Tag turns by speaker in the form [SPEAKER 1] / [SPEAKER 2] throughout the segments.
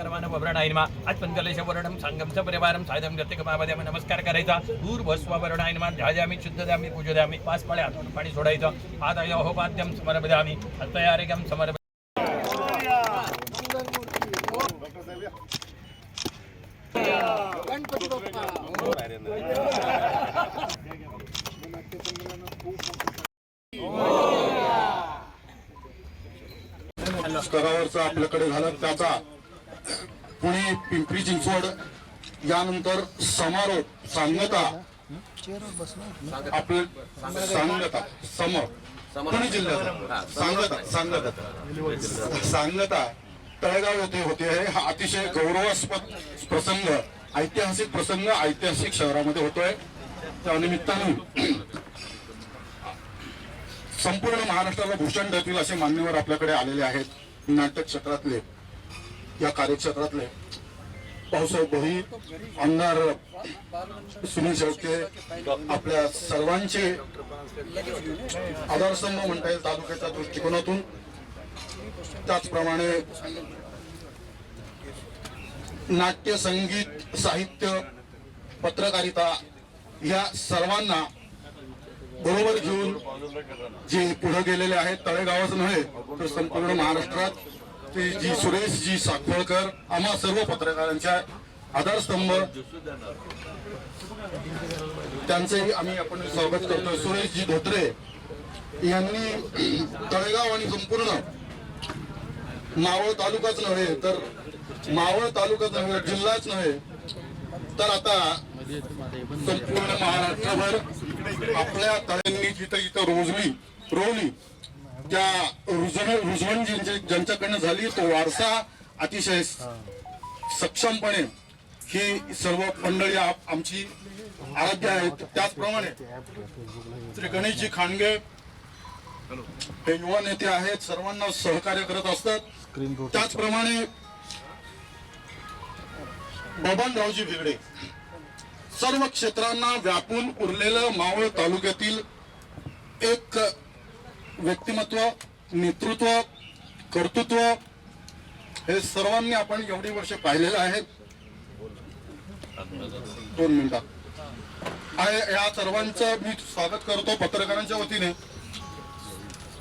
[SPEAKER 1] कर्मानं वरणायनमा आज पंचलेश वरणम संगमचं परिवारम साधम गतिकमामध्ये नमस्कार करायचा. पूर्वस्व वरणायनमा ध्याजामी शुद्ध द्यामी पूज द्यामी पाच पाळे हातून पाणी सोडायचं. हात अहोपाद्यम समर्पयामी. हस्तयारिकम समर्प
[SPEAKER 2] स्तरावरचा आपल्याकडे झाला त्याचा. पुणे पिंपरी चिंचवड यानंतर समारोप सांगता. आपलं सांगता सम पुणे जिल्ह्याचा. सांगता सांगता. सांगता तळेगाव येथे होते. आहे हा अतिशय गौरवास्पद प्रसंग ऐतिहासिक प्रसंग ऐतिहासिक शहरामध्ये होतोय. त्या निमित्ताने संपूर्ण महाराष्ट्राला भूषण देतील असे मान्यवर आपल्याकडे आलेले आहेत. नाटक क्षेत्रातले या कार्यक्षेत्रातले पावसाहेब भोई आमदार सुनील शेळके आपल्या सर्वांचे आधारस्तंभ म्हणता येईल तालुक्याच्या दृष्टिकोनातून. त्याचप्रमाणे नाट्य संगीत साहित्य पत्रकारिता या सर्वांना बरोबर घेऊन जे पुढे गेलेले आहेत तळेगावच नव्हे तर संपूर्ण महाराष्ट्रात ते जी सुरेशजी साखवळकर आम्हा सर्व पत्रकारांच्या आधारस्तंभ. त्यांचेही आम्ही आपण स्वागत करतोय. सुरेशजी धोत्रे यांनी तळेगाव आणि संपूर्ण मावळ तालुकाच नव्हे तर मावळ तालुकाच नव्हे जिल्हाच नव्हे तर आता संपूर्ण महाराष्ट्रभर आपल्या तळ्यांनी जिथं जिथं रोजली रोवली त्या रुजण रुजवण ज्यांच्या- ज्यांच्याकडनं झाली तो वारसा अतिशय सक्षमपणे ही सर्व मंडळी आमची आराध्य आहेत. त्याचप्रमाणे श्री गणेशजी खांडगे हे युवा नेते आहेत सर्वांना सहकार्य करत असतात. त्याचप्रमाणे बबनरावजी भिगडे सर्व क्षेत्रांना व्यापून उरलेलं मावळ तालुक्यातील एक व्यक्तिमत्व नेतृत्व कर्तृत्व हे सर्वांनी आपण एवढी वर्ष पाहिलेलं आहे. दोन मिनिटात आहे या सर्वांचं मी स्वागत करतो पत्रकारांच्या वतीने.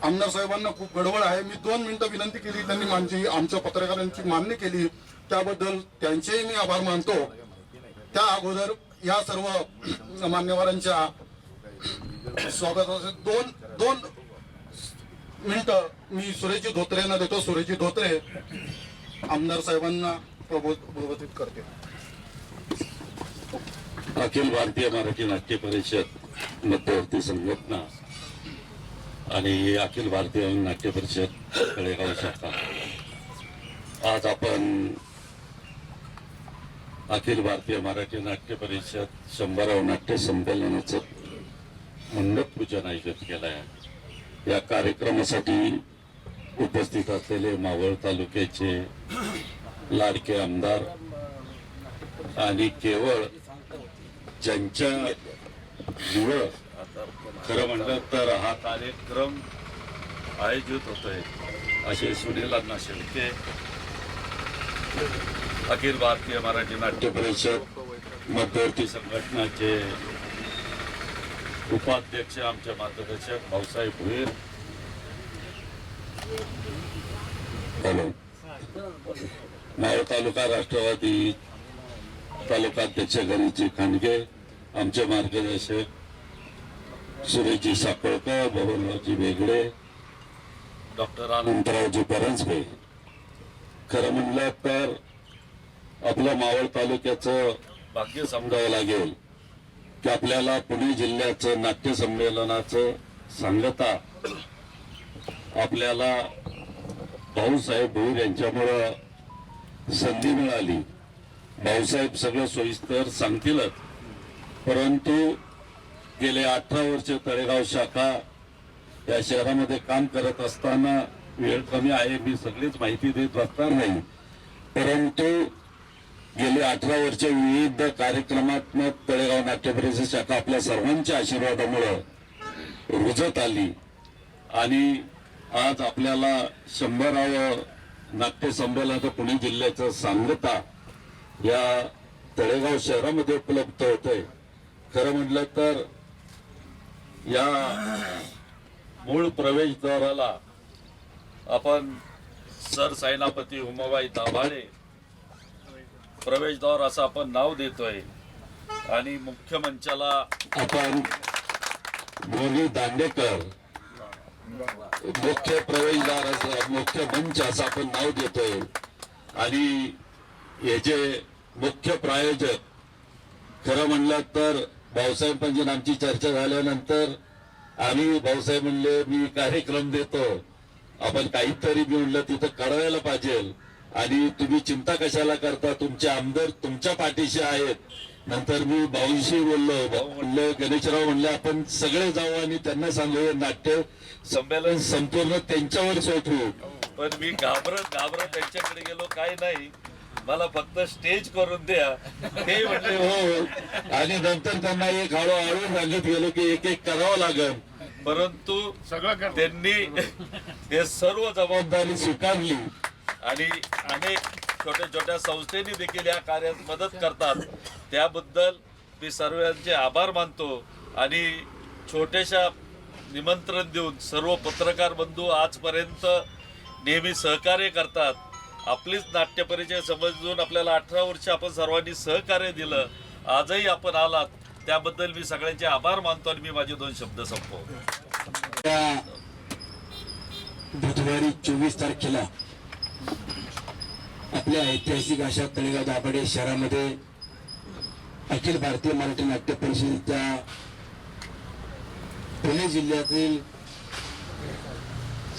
[SPEAKER 2] आमदार साहेबांना खूप गडबड आहे. मी दोन मिनिटं विनंती केली त्यांनी माझी आमच्या पत्रकारांची मान्य केली. त्याबद्दल त्यांचेही मी आभार मानतो. त्या अगोदर या सर्व मान्यवरांच्या स्वागताचे दोन दोन मिनिटं मी सुरेशजी धोत्रेंना देतो सुरेजी धोत्रे आमदार साहेबांना प्रबोधित करते.
[SPEAKER 3] अखिल भारतीय मराठी नाट्य परिषद मध्यवर्ती संघटना आणि अखिल भारतीय नाट्य परिषद तळेगाव शाखा. आज आपण अखिल भारतीय मराठी नाट्य परिषद शंभराव नाट्य संमेलनाचं मंडप पूजन आयोजित केलं आहे या कार्यक्रमासाठी उपस्थित असलेले मावळ तालुक्याचे लाडके आमदार आणि केवळ ज्यांच्या मुळं खरं म्हणलं तर हा कार्यक्रम आयोजित होतोय असे सुनील अण्णा शेळके अखिल भारतीय मराठी नाट्य परिषद मध्यवर्ती संघटनाचे उपाध्यक्ष आमचे मार्गदर्शक भाऊसाहेब भुईर. हॅलो. मावळ तालुका राष्ट्रवादी तालुकाध्यक्ष गणेशजी खांडगे आमचे मार्गदर्शक सुरेशजी साखळकर बबनरावजी वेगळे डॉक्टर अनंतरावजी परांजपे. खरं म्हणलं तर आपल्या मावळ तालुक्याचं भाग्य समजावं लागेल. की आपल्याला पुणे जिल्ह्याचं नाट्यसंमेलनाचं सांगता आपल्याला भाऊसाहेब भोईर यांच्यामुळं संधी मिळाली. भाऊसाहेब सगळं सोयीस्कर सांगतीलच. परंतु गेले अठरा वर्ष तळेगाव शाखा या शहरामध्ये काम करत असताना वेळ कमी आहे मी सगळीच माहिती देत असणार नाही. परंतु गेले अठरा वर्ष विविध कार्यक्रमात्मक तळेगाव नाट्य परिषद शाखा आपल्या सर्वांच्या आशीर्वादामुळं रुजत आली. आणि आज आपल्याला शंभरावं नाट्य संमेलनाचं पुणे जिल्ह्याचं सांगता या तळेगाव शहरामध्ये उपलब्ध होतंय. खरं म्हटलं तर या मूळ प्रवेशद्वाराला आपण सर सैनापती उमाबाई दाभाडे प्रवेशद्वार असं आपण नाव देतोय. आणि मुख्य मंचाला आपण मोनी दांडेकर. मुख्य प्रवेशद्वार असं मुख्य मंच असं आपण नाव देतोय. आणि याचे मुख्य प्रायोजक खरं म्हणलं तर भाऊसाहेब म्हणजे आमची चर्चा झाल्यानंतर आम्ही भाऊसाहेब म्हणले मी कार्यक्रम देतो. आपण काहीतरी मी म्हणलं तिथं कळवायला पाहिजे. आणि तुम्ही चिंता कशाला करता? तुमचे आमदार तुमच्या पाठीशी आहेत. नंतर मी भाऊशी बोललो. भाऊ म्हणले गणेशराव म्हणले आपण सगळे जाऊ आणि त्यांना सांगू हे नाट्य संमेलन संपूर्ण त्यांच्यावर सोपवू पण मी घाबरत घाबरत त्यांच्याकडे गेलो काय नाही. मला फक्त स्टेज करून द्या. ते म्हणले हो आणि नंतर त्यांना एक हळूहळू सांगत गेलो की एक एक करावं लागेल. परंतु त्यांनी हे सर्व जबाबदारी स्वीकारली. आणि अनेक छोट्या छोट्या संस्थेनी देखील या कार्यात मदत करतात. त्याबद्दल मी सर्वांचे आभार मानतो आणि छोट्याशा निमंत्रण देऊन सर्व पत्रकार बंधू आजपर्यंत नेहमी सहकार्य करतात. आपलीच नाट्य परिचय समजून आपल्याला अठरा वर्ष आपण सर्वांनी सहकार्य दिलं आजही आपण आलात. त्याबद्दल मी सगळ्यांचे आभार मानतो आणि मी माझे दोन शब्द संपवतो.
[SPEAKER 4] बुधवारी चोवीस तारखेला आपल्या ऐतिहासिक अशा तळेगाव दाभाडे शहरामध्ये अखिल भारतीय मराठी नाट्य परिषदेच्या पुणे जिल्ह्यातील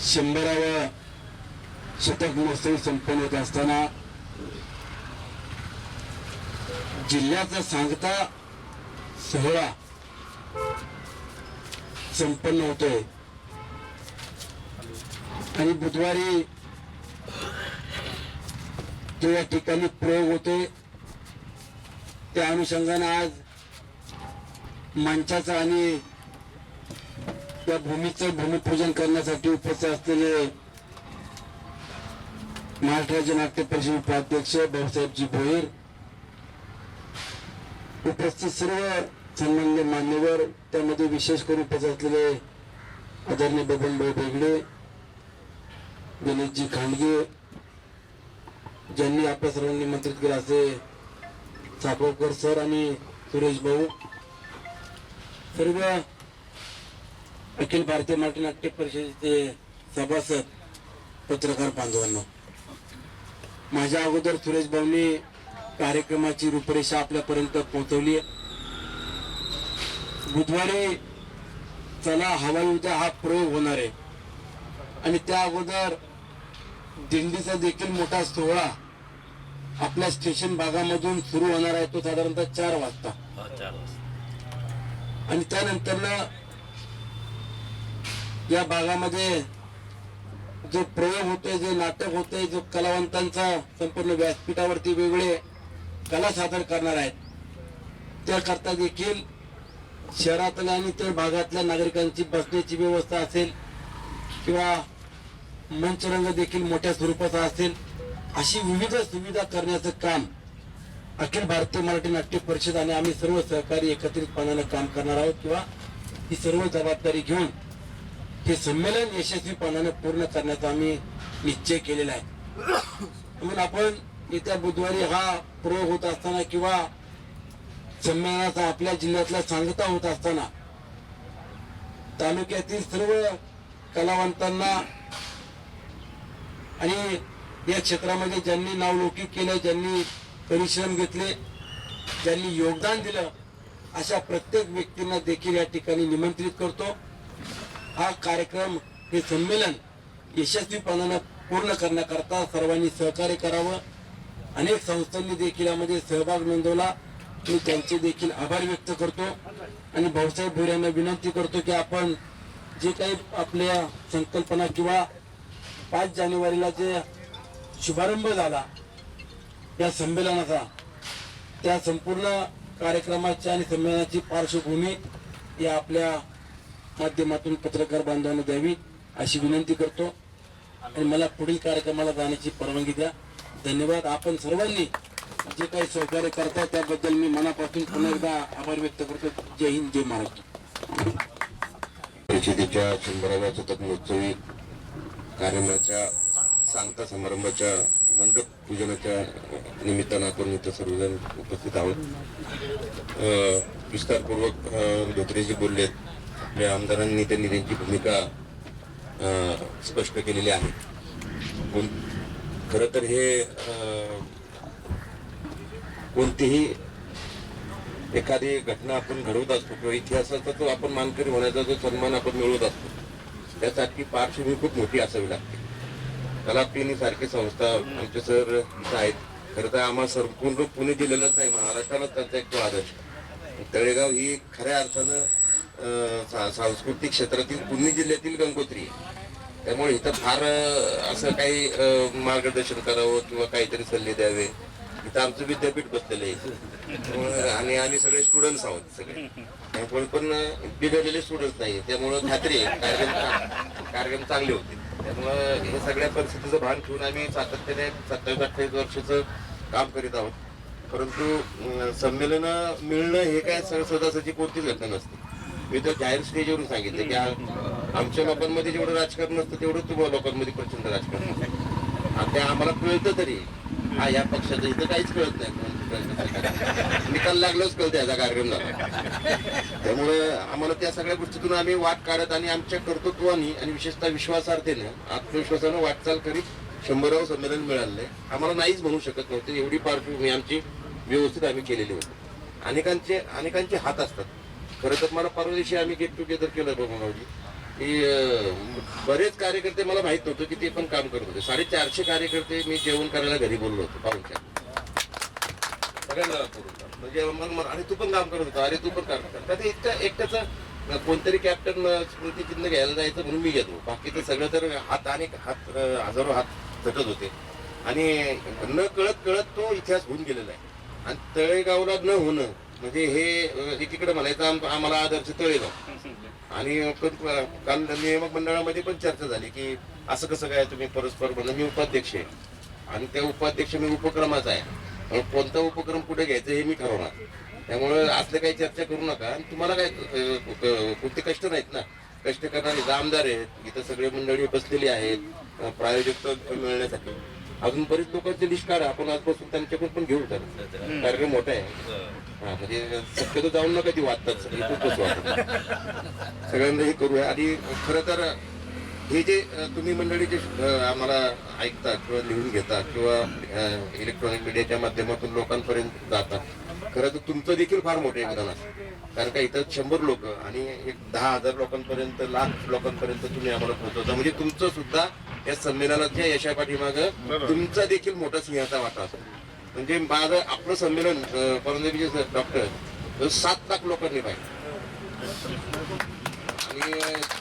[SPEAKER 4] शंभराव्या शतक महोत्सव संपन्न होत असताना जिल्ह्याचा सांगता सोहळा संपन्न होतोय. आणि बुधवारी जो या ठिकाणी प्रयोग होते त्या अनुषंगानं आज मंचाचा आणि त्या भूमीचं भूमिपूजन करण्यासाठी उपस्थित असलेले महाराष्ट्र राज्य नाट्य परिषद उपाध्यक्ष भाऊसाहेबजी भोईर उपस्थित सर्व सन्माननीय मान्यवर त्यामध्ये विशेष करून उपस्थित असलेले आदरणीय बबनभाई बेगडे गणेशजी खांडगे ज्यांनी आपल्या सर्वांनी निमंत्रित केलं असे चाकवकर सर आणि सुरेश भाऊ. सर्व अखिल भारतीय मराठी नाट्य परिषदेचे सभासद पत्रकार बांधवांना. माझ्या अगोदर सुरेश भाऊनी कार्यक्रमाची रूपरेषा आपल्यापर्यंत पोहोचवली आहे. बुधवारी चला हवाई उद्या हा प्रयोग होणार आहे. आणि त्या अगोदर दिंडीचा देखील मोठा सोहळा आपल्या स्टेशन भागामधून सुरू होणार आहे तो साधारणतः चार वाजता. आणि त्यानंतर या भागामध्ये जो प्रयोग होतोय जे नाटक होतंय जो कलावंतांचा संपूर्ण व्यासपीठावरती वेगळे कला सादर करणार आहेत त्याकरता देखील शहरातल्या आणि त्या भागातल्या नागरिकांची बसण्याची व्यवस्था असेल किंवा मंचरंग देखील मोठ्या स्वरूपाचा असेल. अशी विविध सुविधा करण्याचं काम अखिल भारतीय मराठी नाट्य परिषद आणि आम्ही सर्व सहकारी एकत्रितपणानं काम करणार आहोत किंवा ही सर्व जबाबदारी घेऊन हे संमेलन यशस्वीपणाने पूर्ण करण्याचा आम्ही निश्चय केलेला आहे. म्हणून आपण येत्या बुधवारी हा प्रयोग होत असताना किंवा संमेलनाचा आपल्या जिल्ह्यातला सांगता होत असताना तालुक्यातील सर्व कलावंतांना आणि या क्षेत्रामध्ये ज्यांनी नावलौकिक केलं ज्यांनी परिश्रम घेतले ज्यांनी योगदान दिलं अशा प्रत्येक व्यक्तींना देखील या ठिकाणी निमंत्रित करतो. हा कार्यक्रम हे संमेलन यशस्वीपणानं पूर्ण करण्याकरता सर्वांनी सहकार्य करावं. अनेक संस्थांनी देखील यामध्ये सहभाग नोंदवला. मी त्यांचे देखील आभार व्यक्त करतो. आणि भाऊसाहेब भोर यांना विनंती करतो की आपण जे काही आपल्या संकल्पना किंवा पाच जानेवारीला जे शुभारंभ झाला या संमेलनाचा त्या संपूर्ण कार्यक्रमाच्या आणि संमेलनाची पार्श्वभूमी या आपल्या माध्यमातून पत्रकार बांधवांना द्यावी अशी विनंती करतो. आणि मला पुढील कार्यक्रमाला जाण्याची परवानगी द्या. धन्यवाद. आपण सर्वांनी जे काही सहकार्य करताय त्याबद्दल मी मनापासून पुन्हा एकदा आभार व्यक्त करतो. जय हिंद जय महाराष्ट्र.
[SPEAKER 5] परिषदेच्या शंभराव्या शतक महोत्सवी कार्यक्रमाच्या सांगता समारंभाच्या मंडप पूजनाच्या निमित्तानं आपण इथं सर्वजण उपस्थित आहोत. विस्तारपूर्वक धोत्रेजी बोललेत आपल्या आमदारांनी त्यांनी त्यांची भूमिका स्पष्ट केलेली आहे. कोण खरं तर हे कोणतीही एखादी घटना आपण घडवत असतो किंवा इतिहासाचा तो आपण मानकरी होण्याचा जो सन्मान आपण मिळवत असतो त्यासाठी पार्श्वभूमी खूप मोठी असावी लागते. कलापिनी सारखी संस्था आमचे सर आहेत. खरं तर आम्हा संपूर्ण पुणे जिल्ह्यालाच नाही महाराष्ट्रालाच त्यांचा एक तो आदर्श. तळेगाव ही खऱ्या अर्थानं सांस्कृतिक क्षेत्रातील पुणे जिल्ह्यातील गंगोत्री आहे. त्यामुळे इथं फार असं काही मार्गदर्शन करावं किंवा काहीतरी सल्ले द्यावे. इथं आमचं विद्यापीठ बसलेलं आहे. आणि आम्ही सगळे स्टुडंट्स आहोत सगळे. कोण पण बिघडलेले स्टुडंट्स नाही त्यामुळं खात्री आहे. कार्यक्रम कार्यक्रम चांगले होते. त्यामुळं हे सगळ्या परिस्थितीचं भान ठेवून आम्ही सातत्याने सत्तावीस अठ्ठावीस वर्षाचं काम करीत आहोत. परंतु संमेलनं संमेलन मिळणं हे काय सहजासहजी कोणतीच घटना नसते. मी तर जाहीर स्टेजवरून सांगितलं की आमच्या लोकांमध्ये जेवढं राजकारण असतं तेवढं तुम्हाला लोकांमध्ये प्रचंड राजकारण असतं. आणि ते आम्हाला कळतं तरी हा या पक्षाचं इथं काहीच कळत नाही निकाल लागलोच कळतं याचा कार्यक्रम झाला. त्यामुळं आम्हाला त्या सगळ्या गोष्टीतून आम्ही वाट काढत आणि आमच्या कर्तृत्वानी आणि विशेषतः विश्वासार्थेनं आत्मविश्वासानं वाटचाल करीत शंभरावं संमेलन मिळालंय आम्हाला नाहीच म्हणू शकत नव्हतं. एवढी पार्श्वभूमी आमची व्यवस्थित आम्ही केलेली होती. अनेकांचे अनेकांचे हात असतात. खरं तर मला परवा दिवशी आम्ही गेट टुगेदर केलं बघावजी बरेच कार्यकर्ते मला माहीत नव्हतं की ते पण काम करत होते. साडेचारशे कार्यकर्ते मी जेवण करायला घरी बोललो होतो पाहुणच्या सगळ्यांना म्हणजे मग अरे तू पण काम करत होता. अरे तू पण काम करता ते एकट्याचं कोणतरी कॅप्टन स्मृती चिन्ह घ्यायला जायचं म्हणून मी घेतो बाकी तर सगळं तर हात आणि हात हजारो हात झटत होते. आणि न कळत कळत तो इतिहास होऊन गेलेला आहे. आणि तळेगावला न होणं म्हणजे हे एकीकडे म्हणायचं आम- आम्हाला आदर्श तळेगाव. आणि पण काल नियामक मंडळामध्ये पण चर्चा झाली की असं कसं काय तुम्ही परस्पर म्हणून मी उपाध्यक्ष आहे. आणि त्या उपाध्यक्ष मी उपक्रमाचा आहे. पण कोणता उपक्रम कुठे घ्यायचं हे मी ठरवणार. त्यामुळं असले काही चर्चा करू नका. आणि तुम्हाला काय कोणते कष्ट नाहीत ना? कष्ट करणारे आमदार आहेत इथं सगळे मंडळी बसलेली आहेत प्रायोजकता प्रायोजक मिळण्यासाठी. अजून बरेच लोकांचे लिस्ट काढा. आपण आजपासून त्यांच्याकडून पण घेऊ तर कार्यक्रम मोठा आहे. हा. म्हणजे शक्यतो जाऊन नका ती वाचतात सगळी खूपच वाटतात सगळ्यांना हे करूया. आणि खरं तर हे जे तुम्ही मंडळी जे आम्हाला ऐकता किंवा लिहून घेता किंवा इलेक्ट्रॉनिक मीडियाच्या माध्यमातून लोकांपर्यंत जाता खरं तर तुमचं देखील फार मोठं योगदान असतं कारण का इथं शंभर लोक आणि एक दहा हजार लोकांपर्यंत लाख लोकांपर्यंत तुम्ही आम्हाला पोहोचवता. म्हणजे तुमचं सुद्धा या संमेलनाच्या यशापाठीमाग तुमचा देखील मोठा सिंहाचा वाटा असतो म्हणजे माझं आपलं संमेलन परंदेवीचे डॉक्टर सात लाख लोकांनी पाहिजे आणि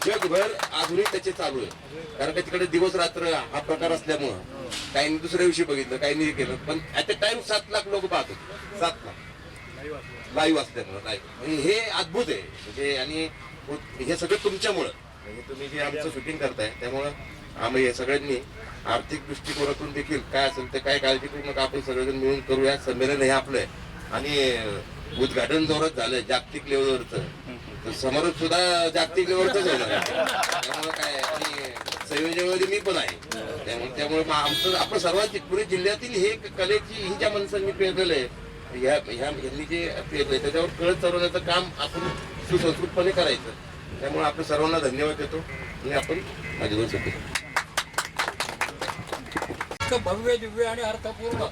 [SPEAKER 5] जगभर अजूनही त्याचे चालू आहे. कारण का तिकडे दिवस रात्र हा प्रकार असल्यामुळं काही दुसऱ्या दिवशी बघितलं काही नाही केलं पण ऍट अ टाइम सात लाख लोक पाहत होते. सात लाख. लाईव्ह असल्यामुळं लाईव्ह. म्हणजे हे अद्भुत आहे. म्हणजे आणि हे सगळं तुमच्यामुळं. म्हणजे तुम्ही जे आमचं शूटिंग करताय त्यामुळं आम्ही हे सगळ्यांनी आर्थिक दृष्टिकोनातून देखील काय असेल ते काय काळजी करू नका आपण सगळेजण मिळून करूया. संमेलन हे आपलं आहे. आणि उद्घाटन जोरात झालंय जागतिक लेवलवरचं. तर समारोप सुद्धा जागतिक लेवलचाच होणार आहे. त्यामुळे काय आणि संयोजनामध्ये मी पण आहे. त्यामुळे त्यामुळे मग आमचं आपण सर्वांची पुणे जिल्ह्यातील हे कलेची ही ज्या माणसांनी पेरलेलं आहे ह्या ह्या यांनी जे त्याच्यावर कळत चालवण्याचं काम आपण सुसंस्कृतपणे करायचं. त्यामुळे आपण सर्वांना धन्यवाद देतो आणि आपण माझे दोन
[SPEAKER 6] इतकं भव्य दिव्य आणि अर्थपूर्ण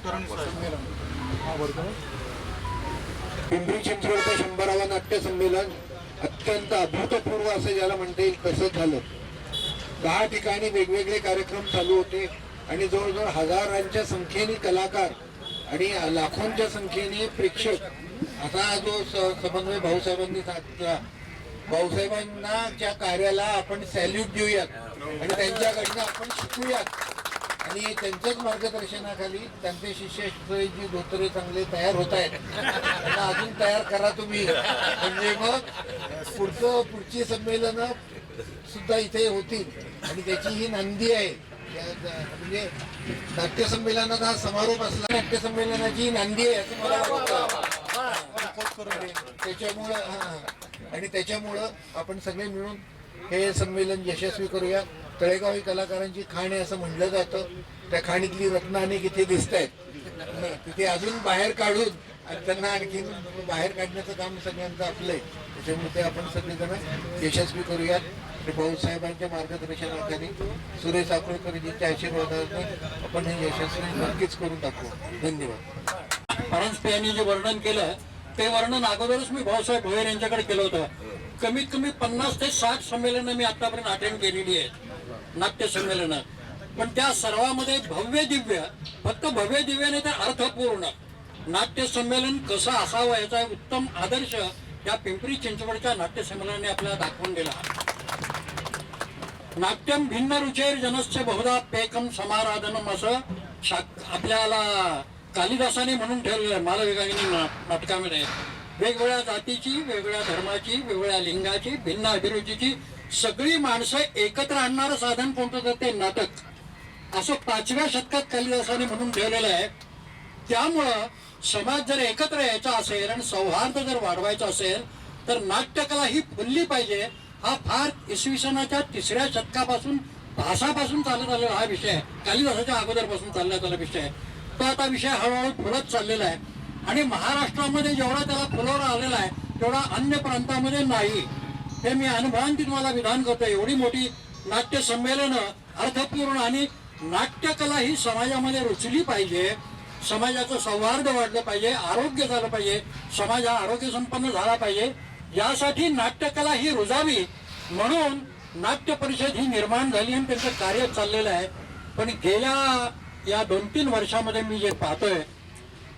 [SPEAKER 7] पिंपरी चिंचवडचं शंभरावा नाट्य संमेलन अत्यंत अभूतपूर्व असं ज्याला म्हणता येईल तसं झालं. दहा ठिकाणी वेगवेगळे कार्यक्रम चालू होते आणि जवळजवळ हजारांच्या संख्येने कलाकार आणि लाखोंच्या संख्येने प्रेक्षक असा जो स- समन्वय भाऊसाहेबांनी साधला. भाऊसाहेबांना त्या कार्याला आपण सॅल्यूट देऊयात आणि त्यांच्याकडनं आपण शिकूयात. आणि त्यांच्याच मार्गदर्शनाखाली त्यांचे शिष्य जी धोत्रे चांगले तयार होत आहेत. त्यांना अजून तयार करा तुम्ही. म्हणजे मग पुढचं पुढची संमेलनं सुद्धा इथे होतील. आणि त्याची ही नांदी आहे. म्हणजे नाट्य संमेलनाचा हा समारोप असला
[SPEAKER 4] नाट्य संमेलनाची नांदी आहे असं मला वाटतं.
[SPEAKER 7] त्याच्यामुळं हा आणि त्याच्यामुळं आपण सगळे मिळून हे संमेलन यशस्वी करूया. तळेगाव ही कलाकारांची खाण आहे असं म्हणलं जातं. त्या खाणीतली रत्न अनेक इथे दिसत आहेत तिथे अजून बाहेर काढून आणि त्यांना आणखीन बाहेर काढण्याचं काम सगळ्यांचं आपलंय. त्याच्यामुळे ते आपण सगळेजण यशस्वी करूयात. भाऊसाहेबांच्या मार्गदर्शनाखाली सुरेश अकोळकरजींच्या आशीर्वादाने आपण हे यशस्वी नक्कीच करून दाखवू धन्यवाद.
[SPEAKER 6] परांजपे यांनी जे वर्णन केलं ते वर्णन अगोदरच मी भाऊसाहेब भोयर यांच्याकडे केलं होतं. कमीत कमी पन्नास ते साठ संमेलनं मी आतापर्यंत अटेंड केलेली आहेत नाट्य संमेलनं. पण त्या सर्वामध्ये भव्य दिव्य फक्त भव्य दिव्य नाही तर अर्थपूर्ण. नाट्य संमेलन कसं असावं याचा उत्तम आदर्श या पिंपरी चिंचवडच्या नाट्य संमेलनाने आपल्याला दाखवून दिला. नाट्यम भिन्न रुचेर जनस्य बहुधा पेकम समाराधनम असं शा- आपल्याला कालिदासाने म्हणून ठेवलेलं आहे मालविकागिनी ना- नाटकामध्ये. वेगवेगळ्या जातीची वेगवेगळ्या धर्माची वेगवेगळ्या लिंगाची भिन्न अभिरुचीची सगळी माणसं एकत्र आणणारं साधन कोणतं तर ते नाटक. असं पाचव्या शतकात कालिदासाने म्हणून ठेवलेलं आहे. त्यामुळं समाज जर एकत्र यायचा असेल आणि सौहार्द जर वाढवायचा असेल तर नाट्यकला ही फुलली पाहिजे. हा फार इसवी सनाच्या तिसऱ्या शतकापासून भासापासून चालत आलेला हा विषय आहे. कालिदासाच्या अगोदरपासून चालण्यात आला विषय आहे. तो आता विषय हळूहळू फुलत चाललेला आहे. आणि महाराष्ट्रामध्ये जेवढा त्याला फुलवला आलेला आहे तेवढा अन्य प्रांतामध्ये नाही. हे मी अनुभवांती तुम्हाला विधान करतो एवढी मोठी नाट्य संमेलनं अर्थपूर्ण आणि नाट्यकला ही समाजामध्ये रुचली पाहिजे. समाजाचं सौहार्द वाढलं पाहिजे आरोग्य झालं पाहिजे समाज हा आरोग्य संपन्न झाला पाहिजे. यासाठी नाट्यकला ही रुजावी म्हणून नाट्य परिषद ही निर्माण झाली आणि त्यांचं कार्य चाललेलं आहे. पण गेल्या या दोन तीन वर्षामध्ये मी जे पाहतोय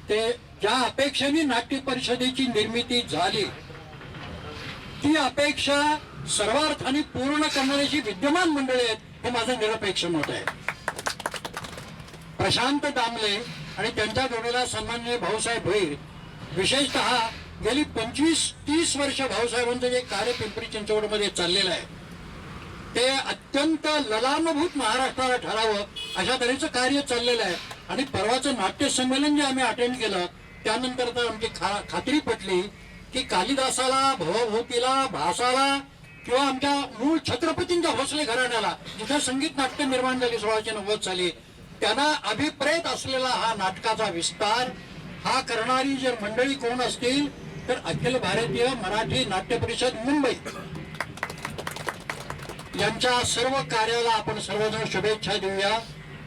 [SPEAKER 6] ते ज्या अपेक्षेने नाट्य परिषदेची निर्मिती झाली ती अपेक्षा सर्वार्थाने पूर्ण करणाऱ्याची विद्यमान मंडळी आहेत हे माझं निरपेक्ष मत आहे. प्रशांत दामले आणि त्यांच्या जोडीला सन्माननीय भाऊसाहेब भैर विशेषतः गेली पंचवीस तीस वर्ष भाऊसाहेबांचं जे कार्य पिंपरी चिंचवडमध्ये चाललेलं आहे ते अत्यंत ललानुभूत महाराष्ट्राला ठरावं अशा तऱ्हेचं कार्य चाललेलं आहे. आणि परवाचं नाट्य संमेलन जे आम्ही अटेंड केलं त्यानंतर तर आमची खा खात्री पटली की कालिदासाला भवभूतीला भासाला किंवा आमच्या मूळ छत्रपतींच्या भोसले घराण्याला जिथे संगीत नाट्य निर्माण झाली सोळाशे नव्वद साली त्यांना अभिप्रेत असलेला हा नाटकाचा विस्तार हा करणारी जर मंडळी कोण असतील तर अखिल भारतीय मराठी नाट्य परिषद मुंबई यांच्या सर्व कार्याला आपण सर्वजण शुभेच्छा देऊया.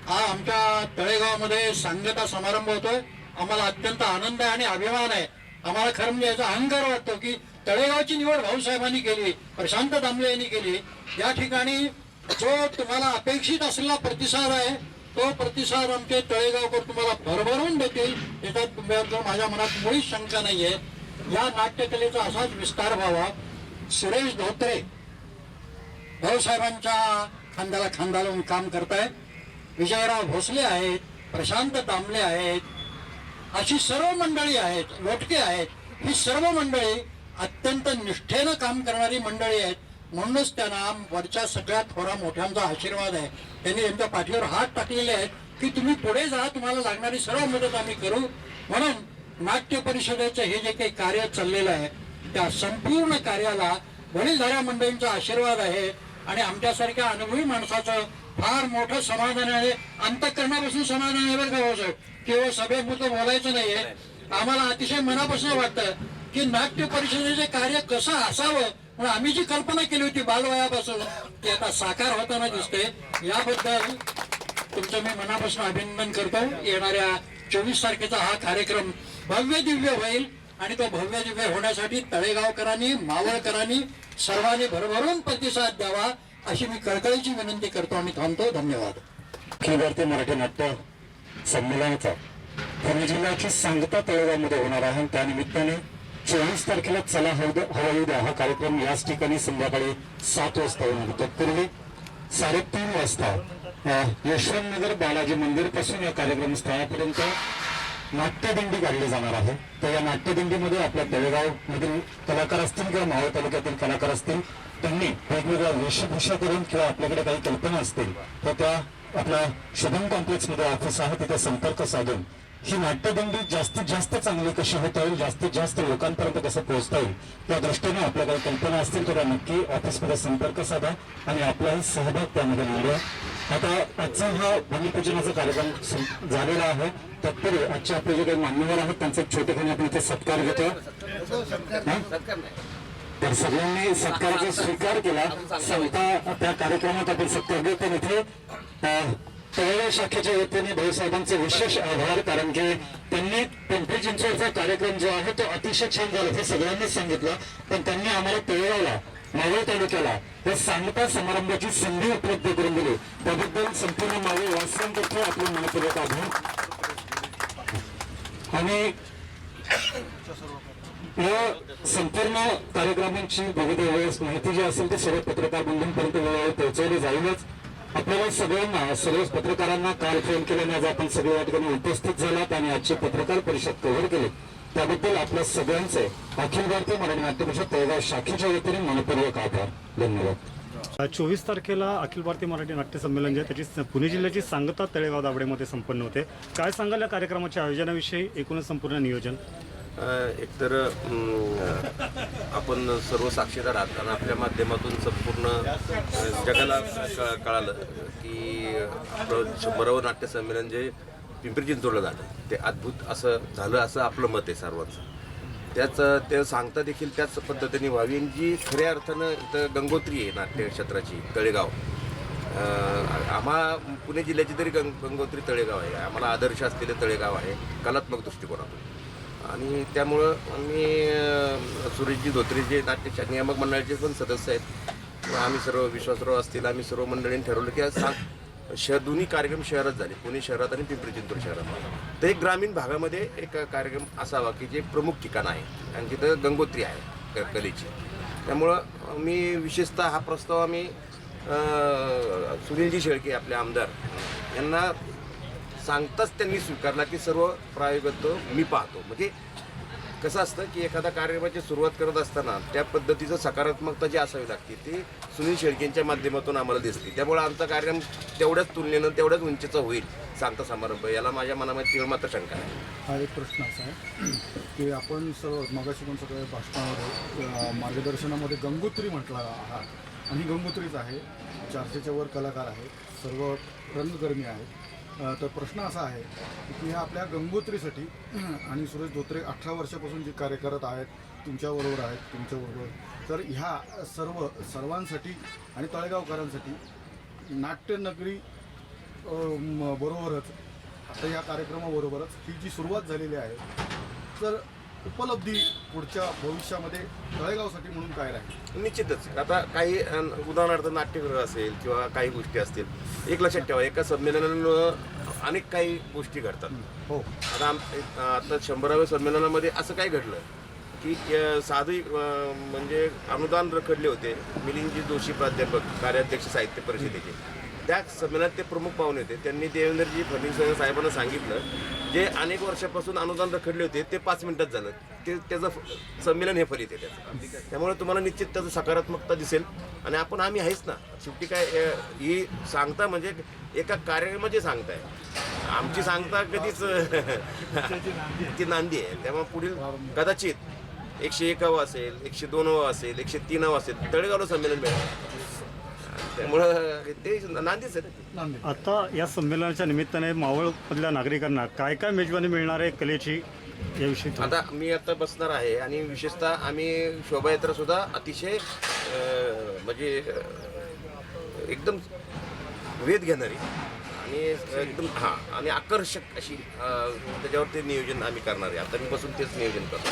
[SPEAKER 6] हा आमच्या तळेगावमध्ये सांगता समारंभ होतोय. आम्हाला अत्यंत आनंद आहे आणि अभिमान आहे. आम्हाला खरं म्हणजे याचा अहंकार वाटतो की तळेगावची निवड भाऊसाहेबांनी केली प्रशांत दामले यांनी केली. या ठिकाणी जो तुम्हाला अपेक्षित असलेला प्रतिसाद आहे तो प्रतिसाद आमचे तळेगावकर तुम्हाला भरभरून देतील. याच्यात माझ्या मनात मुळीच शंका नाहीये. या नाट्यकलेचा असाच विस्तार व्हावा. सुरेश धोत्रे भाऊसाहेबांच्या खांद्याला खांदा लावून काम करतायत. विजयराव भोसले आहेत प्रशांत दामले आहेत अशी सर्व मंडळी आहेत लोटके आहेत. ही सर्व मंडळी अत्यंत निष्ठेनं काम करणारी मंडळी आहेत. म्हणूनच त्यांना वरच्या सगळ्या थोरा मोठ्यांचा आशीर्वाद आहे. त्यांनी त्यांच्या पाठीवर हात टाकलेले आहेत की तुम्ही पुढे जा तुम्हाला लागणारी सर्व मदत आम्ही करू. म्हणून नाट्य परिषदेचं हे जे काही कार्य चाललेलं आहे त्या संपूर्ण कार्याला वडीलधाऱ्या मंडळींचा आशीर्वाद आहे आणि आमच्यासारख्या अनुभवी माणसाचं फार मोठं समाधान आहे. अंतकरणापासून समाधान आहे बरं का हो भाऊसाहेब केवळ सभेपुरतं बोलायचं नाहीये. आम्हाला अतिशय मनापासून वाटतं की नाट्य परिषदेचे कार्य कसं असावं म्हणून आम्ही जी कल्पना केली होती बालवयापासून ती आता साकार होताना दिसते. याबद्दल तुमचं मी मनापासून अभिनंदन करतो. येणाऱ्या चोवीस तारखेचा हा कार्यक्रम भव्य दिव्य होईल आणि तो भव्य दिव्य होण्यासाठी तळेगावकरांनी मावळकरांनी सर्वांनी भरभरून प्रतिसाद द्यावा अशी मी कळकळीची विनंती करतो आणि थांबतो. धन्यवाद.
[SPEAKER 8] अखिल भारतीय मराठी नाट्य संमेलनाचा पुणे जिल्ह्याची सांगता तळेगावमध्ये होणार आहे. त्या त्यानिमित्ताने चोवीस तारखेला चला हवा द्या- हा कार्यक्रम याच ठिकाणी संध्याकाळी सात वाजता होणार तत्पूर्वी साडेतीन वाजता यशवंत नगर बालाजी मंदिरपासून या कार्यक्रम स्थळापर्यंत नाट्यदिंडी काढली जाणार आहे. तर या नाट्यदिंडीमध्ये आपल्या तळेगावमधील कलाकार असतील किंवा मावळ तालुक्यातील कलाकार असतील त्यांनी वेगवेगळ्या वेशभूषा करून किंवा आपल्याकडे काही कल्पना असतील तर त्या आपल्या शुभम कॉम्प्लेक्समध्ये ऑफिस आहे तिथे संपर्क साधून ही नाट्यदिंडी जास्तीत जास्त चांगली कशी होता येईल जास्तीत जास्त लोकांपर्यंत कसं पोहोचता येईल त्या दृष्टीने आपल्या काही कल्पना असतील तर नक्की ऑफिसमध्ये संपर्क साधा आणि आपलाही सहभाग त्यामध्ये नोंदवा आता आजचा हा भूमिपूजनाचा कार्यक्रम झालेला आहे. तत्पूर्वी आजचे आपले जे काही मान्यवर आहेत त्यांचे एक छोटेखानी आपण इथे सत्कार घेतो तर सगळ्यांनी सत्काराचा स्वीकार केला. संता त्या कार्यक्रमात आपण सत्कार घेतो इथे तळेगाव शाखेच्या वतीने भाऊसाहेबांचे विशेष आभार कारण की त्यांनी पिंपरी चिंचवडचा कार्यक्रम जो आहे तो अतिशय छान झाला हे सगळ्यांनीच सांगितलं. पण त्यांनी आम्हाला तळेगावला मावळ तालुक्याला हे सांगता समारंभाची संधी उपलब्ध करून दिली. त्याबद्दल संपूर्ण मावळ वासियांतर्फे आपले मनपूर्वक आभार. आणि या संपूर्ण कार्यक्रमांची विविध वेळेस माहिती जी असेल ती सर्व पत्रकार बंधूंपर्यंत वेळेवर पोहोचवली जाईलच. आपल्याला सगळ्यांना सर्व पत्रकारांना काल फोन केल्याने आज आपण सगळे या ठिकाणी उपस्थित झालात आणि आजची पत्रकार परिषद कव्हर केली. त्याबद्दल आपल्या सगळ्यांचे अखिल भारतीय मराठी नाट्य तळगाव शाखेच्या वतीने मनपूर्वक आभार. धन्यवाद.
[SPEAKER 9] चोवीस तारखेला अखिल भारतीय मराठी नाट्य संमेलन जे त्याची पुणे जिल्ह्याची सांगता तळेगाव दाबडेमध्ये संपन्न होते. काय सांगाल या कार्यक्रमाच्या आयोजनाविषयी एकूणच संपूर्ण नियोजन?
[SPEAKER 5] एकतर आपण सर्व साक्षीदार आहात कारण आपल्या माध्यमातून संपूर्ण जगाला क- कळालं की आपलं शंभरावं नाट्य संमेलन जे पिंपरी चिंचवडला झालं ते अद्भुत असं झालं असं आपलं मत आहे सर्वांचं. त्याच ते सांगता देखील त्याच पद्धतीने व्हावी. आणि जी खऱ्या अर्थानं इथं गंगोत्री आहे नाट्य क्षेत्राची तळेगाव. आम्हा पुणे जिल्ह्याची तरी गंग गंगोत्री तळेगाव आहे. आम्हाला आदर्श असलेले तळेगाव आहे कलात्मक दृष्टिकोनातून. आणि त्यामुळं मी सुरेशजी धोत्रेचे नाट्य नियामक मंडळाचे पण सदस्य आहेत. आम्ही सर्व विश्वासराव असतील आम्ही सर्व मंडळींनी ठरवलं की आज सांग शहर दोन्ही कार्यक्रम शहरात झाले पुणे शहरात आणि पिंपरी चिंचवड शहरात. तर एक ग्रामीण भागामध्ये एक कार्यक्रम असावा की जे प्रमुख ठिकाण आहे. आणि तिथं गंगोत्री आहे कलेची. त्यामुळं मी विशेषतः हा प्रस्ताव आम्ही सुनीलजी शेळके आपले आमदार यांना सांगताच त्यांनी स्वीकारला की सर्व प्रायोगत्व मी पाहतो. म्हणजे कसं असतं की एखादा कार्यक्रमाची सुरुवात करत असताना त्या पद्धतीचं सकारात्मकता जी असावी लागते ती सुनील शेळकेंच्या माध्यमातून आम्हाला दिसते. त्यामुळे आमचा कार्यक्रम तेवढ्याच तुलनेनं तेवढ्याच उंचीचा होईल सांगता समारंभ. याला माझ्या मनामध्ये तीव्र मात्र शंका आहे
[SPEAKER 10] हा एक प्रश्न असा आहे की आपण सर्व मगाशी पण सगळ्या भाषणामध्ये मार्गदर्शनामध्ये गंगोत्री म्हटला आहात आणि गंगोत्रीच आहे. चारशेच्या वर कलाकार आहेत. सर्व रंगकर्मी आहेत. तर प्रश्न असा आहे की ह्या आपल्या गंगोत्रीसाठी आणि सुरेश धोत्रे अठरा वर्षापासून जे कार्य करत आहेत तुमच्याबरोबर आहेत तुमच्याबरोबर तर ह्या सर्व सर्वांसाठी आणि तळेगावकरांसाठी नाट्यनगरी म, बरोबरच आता या कार्यक्रमाबरोबरच ही जी सुरुवात झालेली आहे तर उपलब्धी पुढच्या भविष्यामध्ये तळेगावसाठी म्हणून काय राहील?
[SPEAKER 5] निश्चितच. आता काही उदाहरणार्थ नाट्यगृह असेल किंवा काही गोष्टी असतील एक लक्षात ठेवा एका संमेलनानं अनेक काही गोष्टी घडतात.
[SPEAKER 10] हो.
[SPEAKER 5] आता आम आता शंभराव्या संमेलनामध्ये असं काय घडलं की साधी म्हणजे अनुदान रखडले होते मिलिंदजी जोशी प्राध्यापक कार्याध्यक्ष साहित्य परिषदेचे. त्या संमेलनात ते प्रमुख पाहुणे होते. त्यांनी देवेंद्रजी फडणवीस साहेबांना सांगितलं जे अनेक वर्षापासून अनुदान रखडले होते ते पाच मिनिटात झालं. ते त्याचं संमेलन हे फलित आहे त्याचं. त्यामुळे तुम्हाला निश्चित त्याचं सकारात्मकता दिसेल. आणि आपण आम्ही आहेच ना. शेवटी काय ही सांगता म्हणजे एका कार्यक्रमाची सांगताय. आमची सांगता कधीच ती नांदी आहे. त्यामुळे पुढील कदाचित एकशे एकावं असेल एकशे दोनवं असेल एकशे तीनावं असेल तळेगावला संमेलन मिळेल. त्यामुळं ते नांदीच आहे
[SPEAKER 9] आता या संमेलनाच्या निमित्ताने मावळमधल्या नागरिकांना काय काय मेजवानी मिळणार आहे कलेची याविषयी थोडं-
[SPEAKER 5] आता मी आता बसणार आहे आणि विशेषतः आम्ही शोभायात्रा सुद्धा अतिशय अं, म्हणजे अं, एकदम वेध घेणारी आणि एकदम हां आणि आकर्षक अशी अं, त्याच्यावर ते नियोजन आम्ही करणार आहे. आता मी बसून तेच नियोजन करतो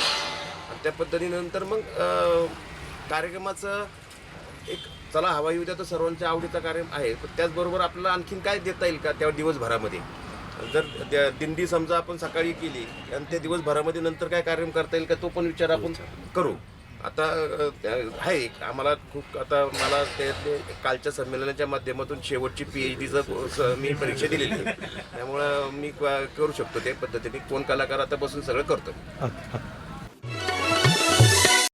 [SPEAKER 5] आणि त्या पद्धतीनंतर मग अं, कार्यक्रमाचं एक चला हवा येऊ द्या तर सर्वांच्या आवडीचा कार्य आहे. पण त्याचबरोबर आपल्याला आणखीन काय देता येईल का त्या दिवसभरामध्ये? जर दिंडी समजा आपण सकाळी केली आणि त्या दिवसभरामध्ये नंतर काय कार्यक्रम करता येईल का तो पण विचार आपण करू. आता आहे आम्हाला खूप आता मला ते कालच्या संमेलनाच्या माध्यमातून शेवटची पी एच डीचं मी परीक्षा दिलेली आहे. त्यामुळं मी करू शकतो त्या पद्धतीने. कोण कलाकार आता बसून सगळं करतो